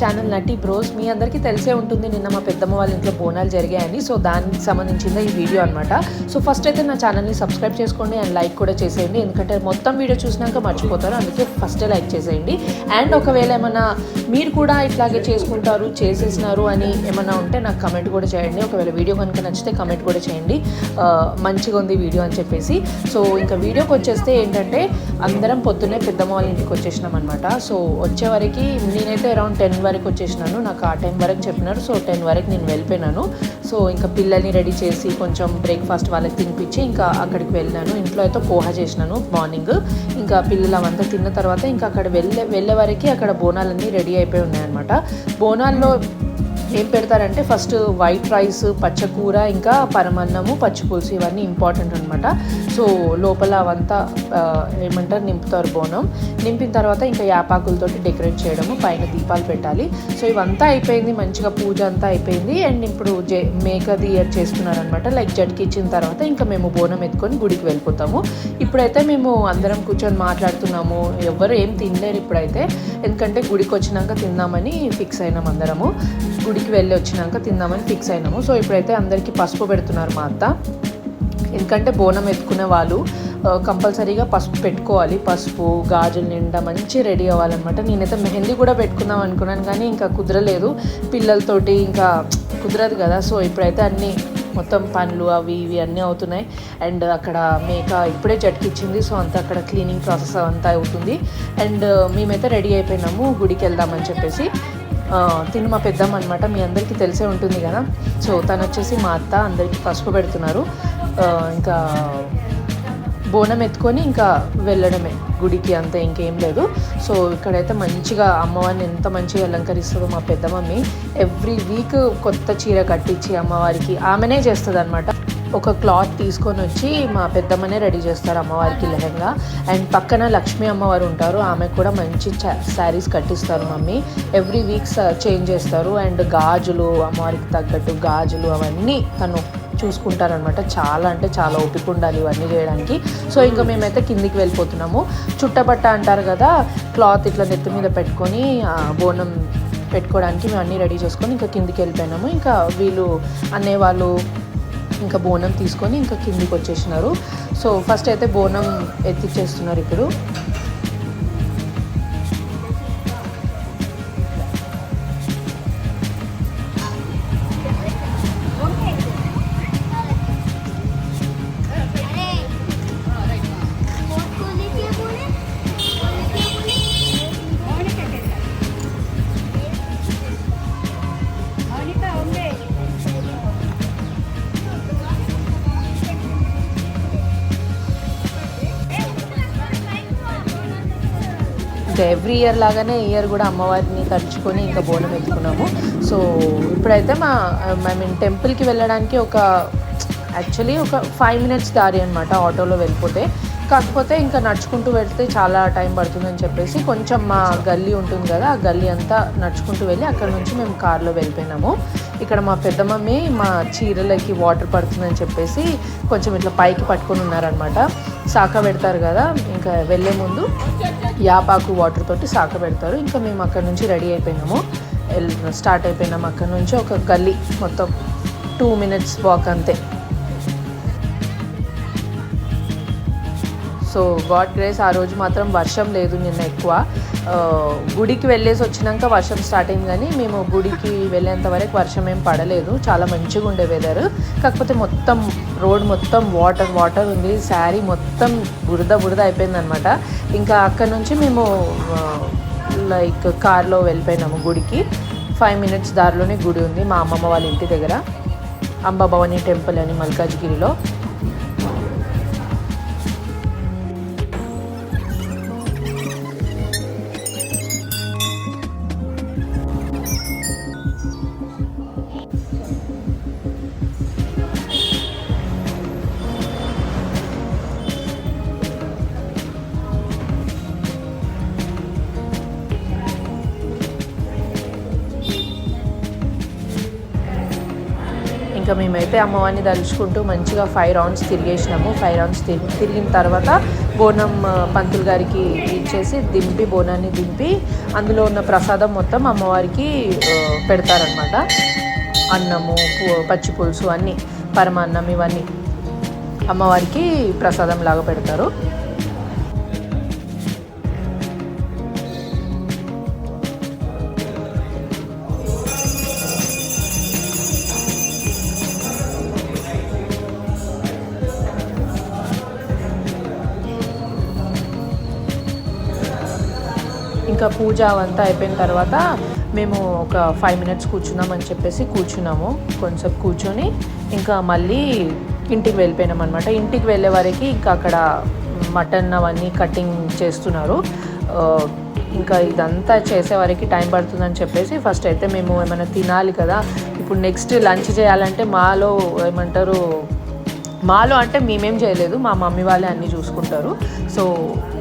Channel నటి bros మీ అందరికీ తెలిసే ఉంటుంది. నిన్న మా పెద్దమ్మ వాళ్ళ ఇంట్లో బోనాలు జరిగాయని. సో దానికి సంబంధించిందే ఈ వీడియో అనమాట సో ఫస్ట్ అయితే నా ఛానల్ని సబ్స్క్రైబ్ చేసుకోండి అండ్ లైక్ కూడా చేసేయండి. ఎందుకంటే మొత్తం వీడియో చూసినాక మర్చిపోతారు. అందుకే ఫస్టే లైక్ చేసేయండి. అండ్ ఒకవేళ ఏమైనా మీరు కూడా ఇట్లాగే చేసుకుంటారు చేసేసినారు అని ఏమైనా ఉంటే నాకు కమెంట్ కూడా చేయండి. ఒకవేళ వీడియో కనుక నచ్చితే కమెంట్ కూడా చేయండి. మంచిగా ఉంది వీడియో అని చెప్పేసి. సో ఇంకా వీడియోకి వచ్చేస్తే ఏంటంటే అందరం పొద్దున్నే పెద్దమ్మ వాళ్ళ ఇంటికి వచ్చేసినాం అనమాట సో వచ్చే వరకు నేనైతే అరౌండ్ టెన్ వరకు వచ్చేసినాను. నాకు ఆ టైం వరకు చెప్పినారు. సో టెన్ వరకు నేను వెళ్ళిపోయినాను. సో ఇంకా పిల్లల్ని రెడీ చేసి కొంచెం బ్రేక్ఫాస్ట్ వాళ్ళకి తినిపించి ఇంకా అక్కడికి వెళ్ళాను ఇంట్లో అయితే పోహ చేసినాను మార్నింగ్. ఇంకా పిల్లలు అవంతా తిన్న తర్వాత ఇంకా అక్కడ వెళ్ళే వెళ్ళే వరకు అక్కడ బోనాలన్నీ రెడీ అయిపోయి ఉన్నాయన్నమాట. బోనాల్లో ఏం పెడతారంటే ఫస్ట్ వైట్ రైస్ పచ్చకూర ఇంకా పరమన్నము పచ్చిపులుసు ఇవన్నీ ఇంపార్టెంట్ అనమాట సో లోపల అవంతా ఏమంటారు నింపుతారు బోనం. నింపిన తర్వాత ఇంకా యాపాకులతోటి డెకరేట్ చేయడము పైన దీపాలు పెట్టాలి. సో ఇవంతా అయిపోయింది మంచిగా పూజ అంతా అయిపోయింది. అండ్ ఇప్పుడు జే మేకది చేసుకున్నారనమాట లైక్ జడ్కి ఇచ్చిన తర్వాత ఇంకా మేము బోనం ఎత్తుకొని గుడికి వెళ్ళిపోతాము. ఇప్పుడైతే మేము అందరం కూర్చొని మాట్లాడుతున్నాము. ఎవ్వరు ఏం తినలేరు ఇప్పుడైతే. ఎందుకంటే గుడికి వచ్చినాక తిందామని ఫిక్స్ అయినాం అందరము. గుడి గుడికి వెళ్ళి వచ్చినాక తిందామని ఫిక్స్ అయినాము. సో ఇప్పుడైతే అందరికీ పసుపు పెడుతున్నారు మా అత్త. ఎందుకంటే బోనం ఎత్తుకునే వాళ్ళు కంపల్సరీగా పసుపు పెట్టుకోవాలి. పసుపు గాజులు నిండా మంచి రెడీ అవ్వాలన్నమాట. నేనైతే మెహందీ కూడా పెట్టుకుందాం అనుకున్నాను కానీ ఇంకా కుదరలేదు. పిల్లలతోటి ఇంకా కుదరదు కదా. సో ఇప్పుడైతే అన్నీ మొత్తం పనులు అవి ఇవి అన్నీ అవుతున్నాయి. అండ్ అక్కడ మేక ఇప్పుడే జట్కిచ్చింది సో అంతా అక్కడ క్లీనింగ్ ప్రాసెస్ అంతా అవుతుంది. అండ్ మేమైతే రెడీ అయిపోయినాము. గుడికి వెళ్దామని చెప్పేసి. తిను మా పెద్దమ్మ అనమాట మీ అందరికీ తెలిసే ఉంటుంది కదా. సో తను వచ్చేసి మా అత్త అందరికీ పసుపు పెడుతున్నారు. ఇంకా బోనం ఎత్తుకొని ఇంకా వెళ్ళడమే గుడికి అంతే ఇంకేం లేదు. సో ఇక్కడైతే మంచిగా అమ్మవారిని ఎంత మంచిగా అలంకరిస్తుందో మా పెద్ద మమ్మీ. ఎవ్రీ వీక్ కొత్త చీర కట్టించి అమ్మవారికి ఆమెనే చేస్తుంది అనమాట ఒక క్లాత్ తీసుకొని వచ్చి మా పెద్దమ్మనే రెడీ చేస్తారు అమ్మవారికి లెహంగా. అండ్ పక్కన లక్ష్మీ అమ్మవారు ఉంటారు. ఆమె కూడా మంచి శారీస్ కట్టిస్తారు మమ్మీ. ఎవ్రీ వీక్స్ చేంజ్ చేస్తారు. అండ్ గాజులు అమ్మవారికి తగ్గట్టు గాజులు అవన్నీ తను చూసుకుంటారనమాట చాలా అంటే చాలా ఓపిక ఉండాలి ఇవన్నీ చేయడానికి. సో ఇంకా మేమైతే కిందికి వెళ్ళిపోతున్నాము. చుట్టబట్ట అంటారు కదా క్లాత్ ఇట్లా నెత్తి మీద పెట్టుకొని బోనం పెట్టుకోవడానికి మేము అన్నీ రెడీ చేసుకొని ఇంకా కిందికి వెళ్ళిపోయినాము. ఇంకా వీళ్ళు అనేవాళ్ళు ఇంకా బోనం తీసుకొని ఇంకా కిందికి వచ్చేసినారు. సో ఫస్ట్ అయితే బోనం ఎత్తిచ్చేస్తున్నారు ఇప్పుడు. ఎవ్రీ ఇయర్ లాగానే ఈ ఇయర్ కూడా అమ్మవారిని తలుచుకొని ఇంకా బోనం ఎత్తుకున్నాము. సో ఇప్పుడైతే మా ఐ మీన్ టెంపుల్కి వెళ్ళడానికి ఒక యాక్చువల్లీ ఒక ఫైవ్ మినిట్స్ దారి అనమాట ఆటోలో వెళ్ళిపోతే. కాకపోతే ఇంకా నడుచుకుంటూ వెళ్తే చాలా టైం పడుతుందని చెప్పేసి కొంచెం మా గల్లీ ఉంటుంది కదా ఆ గల్లీ అంతా నడుచుకుంటూ వెళ్ళి అక్కడ నుంచి మేము కార్లో వెళ్ళిపోయినాము. ఇక్కడ మా పెద్ద మమ్మీ మా చీరలకి వాటర్ పడుతుందని చెప్పేసి కొంచెం ఇట్లా పైకి పట్టుకొని ఉన్నారనమాట సాక పెడతారు కదా ఇంకా వెళ్ళే ముందు యాపాకు వాటర్ తోటి సాక పెడతారు. ఇంకా మేము అక్కడ నుంచి రెడీ అయిపోయినాము. స్టార్ట్ అయిపోయినాము అక్కడ నుంచి. ఒక గల్లీ మొత్తం టూ మినిట్స్ వాక్ అంతే. సో గాడ్ గ్రేస్ ఆ రోజు మాత్రం వర్షం లేదు నిన్న ఎక్కువ. గుడికి వెళ్ళేసి వచ్చినాక వర్షం స్టార్ట్ అయింది కానీ మేము గుడికి వెళ్ళేంత వరకు వర్షం ఏం పడలేదు. చాలా మంచిగా ఉండే వెదర్ కాకపోతే మొత్తం రోడ్ మొత్తం వాటర్ వాటర్ ఉంది. శారీ మొత్తం బురద బురద అయిపోయిందనమాట ఇంకా అక్కడ నుంచి మేము లైక్ కార్లో వెళ్ళిపోయినాము గుడికి. ఫైవ్ మినిట్స్ దారిలోనే గుడి ఉంది మా అమ్మమ్మ వాళ్ళ ఇంటి దగ్గర. అంబాభవాని టెంపుల్ అని మల్కాజ్గిరిలో. మేమైతే అమ్మవారిని తలుచుకుంటూ మంచిగా ఫైవ్ రౌండ్స్ తిరిగేసినాము. ఫైవ్ రౌండ్స్ తిరిగి తిరిగిన తర్వాత బోనం పంతులు గారికి ఇచ్చేసి దింపి బోనాన్ని దింపి అందులో ఉన్న ప్రసాదం మొత్తం అమ్మవారికి పెడతారనమాట అన్నము పచ్చి పులుసు అన్నీ పరమాన్నం ఇవన్నీ అమ్మవారికి ప్రసాదం లాగా పెడతారు. ఇంకా పూజ అవంతా అయిపోయిన తర్వాత మేము ఒక ఫైవ్ మినిట్స్ కూర్చున్నామని చెప్పేసి కూర్చున్నాము. కొంచెం కూర్చొని ఇంకా మళ్ళీ ఇంటికి వెళ్ళిపోయినాం అనమాట ఇంటికి వెళ్ళే వరకు ఇంకా అక్కడ మటన్ అవన్నీ కటింగ్ చేస్తున్నారు. ఇంకా ఇదంతా చేసే వరకు టైం పడుతుందని చెప్పేసి ఫస్ట్ అయితే మేము ఏమైనా తినాలి కదా. ఇప్పుడు నెక్స్ట్ లంచ్ చేయాలంటే మాలో ఏమంటారు మాలో అంటే మేమేం చేయలేదు మా మమ్మీ వాళ్ళే అన్నీ చూసుకుంటారు. సో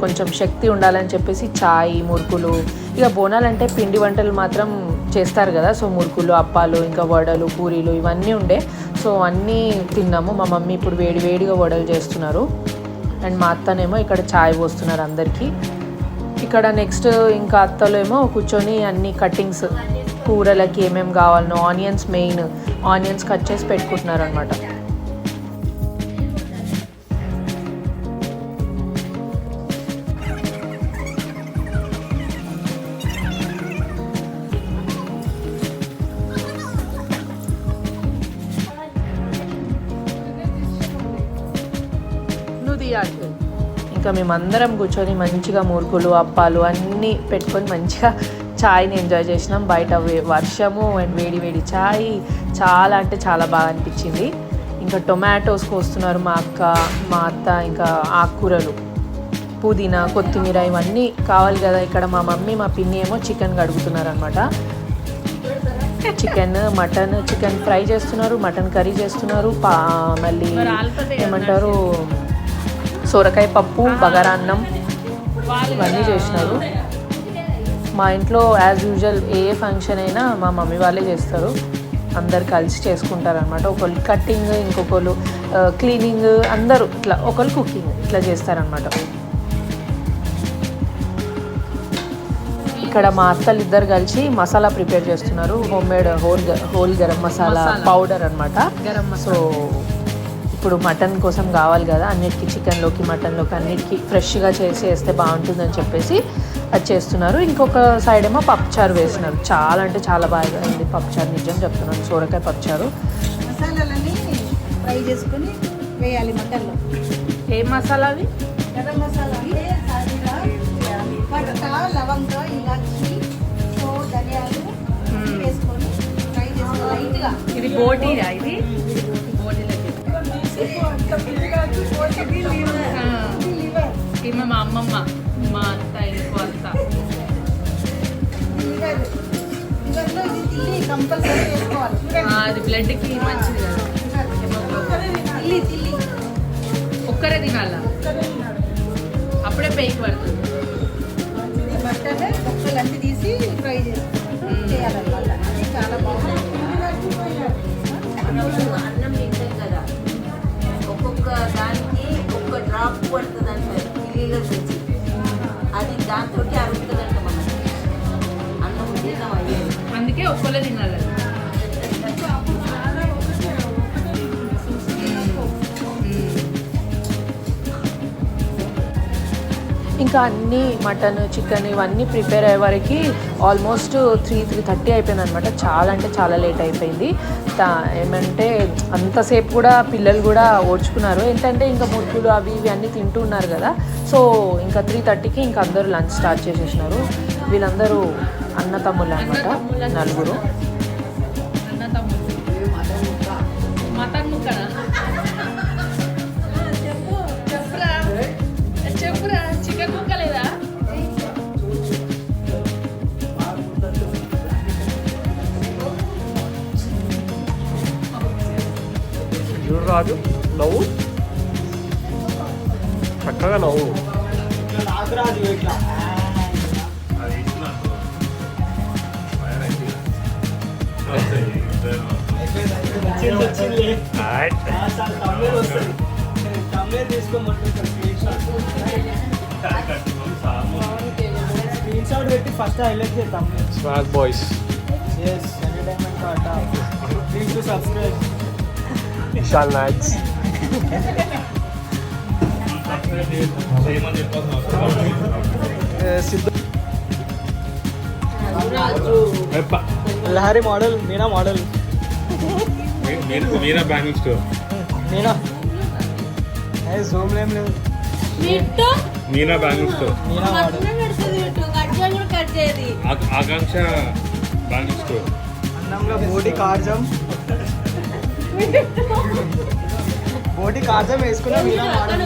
కొంచెం శక్తి ఉండాలని చెప్పేసి చాయ్ మురుకులు ఇక బోనాలు అంటే పిండి వంటలు మాత్రం చేస్తారు కదా. సో మురుకులు అప్పాలు ఇంకా వడలు పూరీలు ఇవన్నీ ఉండే. సో అన్నీ తిన్నాము. మా మమ్మీ ఇప్పుడు వేడి వేడిగా వడలు చేస్తున్నారు. అండ్ మా అత్తనేమో ఇక్కడ చాయ్ పోస్తున్నారు అందరికీ. ఇక్కడ నెక్స్ట్ ఇంకా అత్తలో ఏమో కూర్చొని అన్ని కటింగ్స్ కూరలకి ఏమేమి కావాలనో ఆనియన్స్ మెయిన్ ఆనియన్స్ కట్ చేసి పెట్టుకుంటున్నారు అనమాట ఇంకా మేమందరం కూర్చొని మంచిగా మురుకులు అప్పాలు అన్నీ పెట్టుకొని మంచిగా ఛాయ్ని ఎంజాయ్ చేసినాం. బయట వర్షము అండ్ వేడి వేడి ఛాయ్ చాలా అంటే చాలా బాగా అనిపించింది. ఇంకా టొమాటోస్ కోస్తున్నారు మా అక్క మా అత్త ఇంకా ఆకుకూరలు పుదీనా కొత్తిమీర ఇవన్నీ కావాలి కదా. ఇక్కడ మా మమ్మీ మా పిన్ని ఏమో చికెన్ కడుగుతున్నారు అనమాట చికెన్ మటన్ చికెన్ ఫ్రై చేస్తున్నారు మటన్ కర్రీ చేస్తున్నారు. పా మళ్ళీ ఏమంటారు? సొరకాయ పప్పు బగారా అన్నం ఇవన్నీ చేసినారు. మా ఇంట్లో యాజ్ యూజువల్ ఏ ఫంక్షన్ అయినా మా మమ్మీ వాళ్ళే చేస్తారు. అందరు కలిసి చేసుకుంటారు అనమాట ఒకళ్ళు కట్టింగ్ ఇంకొకళ్ళు క్లీనింగ్ అందరూ ఇట్లా ఒకళ్ళు కుకింగ్ ఇట్లా చేస్తారనమాట ఇక్కడ మా అత్తలు ఇద్దరు కలిసి మసాలా ప్రిపేర్ చేస్తున్నారు. Homemade whole whole garam masala powder అనమాట సో ఇప్పుడు మటన్ కోసం కావాలి కదా అన్నిటికీ చికెన్లోకి మటన్లోకి అన్నిటికీ ఫ్రెష్గా చేసి వేస్తే బాగుంటుందని చెప్పేసి అది చేస్తున్నారు. ఇంకొక సైడ్ ఏమో పప్పుచారు వేస్తున్నారు చాలా అంటే చాలా బాగా అయింది పప్పుచారు నిజం చెప్తున్నాను. సోరకాయ పప్పుచారు. మసాలాలన్నీ ఫ్రై చేసుకొని వేయాలి మటన్లో. ఏ మసాలా అవి? గరం మసాలా లవంగ ఇలాచి సో ధనియాలు వేసుకొని ఫ్రై చేసుకోవాలి ఇది బోటీరా ఇది? ఈమె మా అమ్మమ్మ మా అత్త ఇంకో అత్త అది బ్లడ్కి మంచిది కదా ఒక్కరే తినాలా అప్పుడే పెయికి పడుతుంది అంటారు లీటర్ అది దాంతో అరుగుతుందంట మనం. అన్నం తిన్నాం అయ్యేది అందుకే ఒక్కలే తినాలి. ఇంకా అన్ని మటన్ చికెన్ ఇవన్నీ ప్రిపేర్ అయ్యే వరకు ఆల్మోస్ట్ త్రీ త్రీ థర్టీ అయిపోయింది అనమాట చాలా అంటే చాలా లేట్ అయిపోయింది. ఏమంటే అంతసేపు కూడా పిల్లలు కూడా ఓడ్చుకున్నారు. ఏంటంటే ఇంకా మురుకులు అవి ఇవి అన్నీ తింటూ ఉన్నారు కదా. సో ఇంకా త్రీ థర్టీకి ఇంకా అందరూ లంచ్ స్టార్ట్ చేసేసినారు. వీళ్ళందరూ అన్న తమ్ముళ్ళు అనమాట నలుగురు. రాజు నవ్వు. చక్కగా నవ్వు. స్క్రీన్ షాట్ పెట్టి ఫస్ట్ హైలైట్ చేద్దాం swag boys S entertainment Tata please to subscribe Vishal Siddhu. Lahari model Meena model. Meera bangle store Meena. Zoom లేం లేదు. Meena bangle store Meena model. Akanksha bangle store అన్నంలో బోటి కాజం. బోటి కాజం వేసుకున్న మీనా మోడల్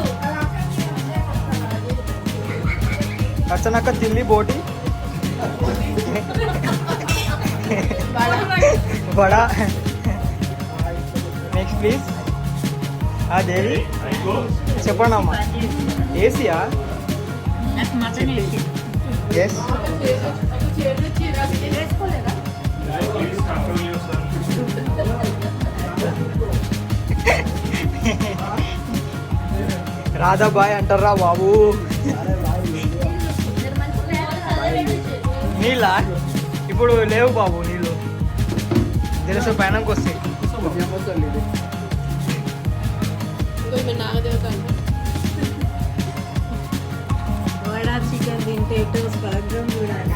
వచ్చనక్క తిల్లి బోటి. బడా నెక్స్ట్ ప్లీజ్ ఆ దేవి. చెప్పండి అమ్మా. ఏసీయా? ఎస్ రాధాబాయ్ అంటారా బాబు? నీళ్ళ ఇప్పుడు లేవు బాబు నీళ్ళు. తెలుసు పైనకి వస్తాయి చికెన్ తింటే ఎటు స్వర్గం చూడాలి?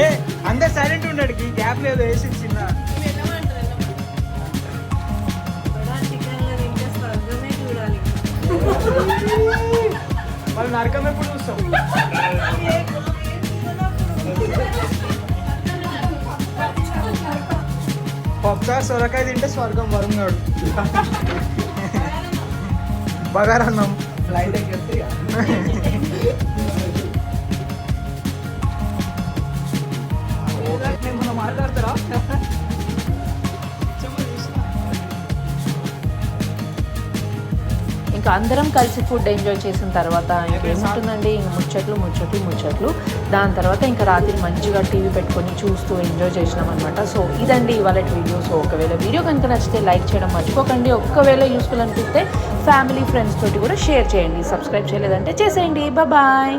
ఏ అందరు సైలెంట్ ఉన్నాడు ఈ గ్యాప్ లేదు వేసి చిన్న. వాళ్ళు నరకం ఎప్పుడు చూస్తాం పప్పుచారు సొరకాయ తింటే స్వర్గం వరుణాడు బగారన్నం ఫ్లైట్ ఎక్కితే మనం మాట్లాడతారా ఇంకా అందరం కలిసి ఫుడ్ ఎంజాయ్ చేసిన తర్వాత ఇంకేముంటుందండి? ఇంక ముచ్చట్లు ముచ్చట్లు ముచ్చట్లు. దాని తర్వాత ఇంకా రాత్రి మంచిగా టీవీ పెట్టుకొని చూస్తూ ఎంజాయ్ చేసినాం అనమాట సో ఇదండి ఇవాళ వీడియో. సో ఒకవేళ వీడియో కనుక నచ్చితే లైక్ చేయడం మర్చిపోకండి. ఒక్కవేళ యూస్ఫుల్ అనిపిస్తే ఫ్యామిలీ ఫ్రెండ్స్ తోటి కూడా షేర్ చేయండి. సబ్స్క్రైబ్ చేయలేదంటే చేసేయండి. బాయ్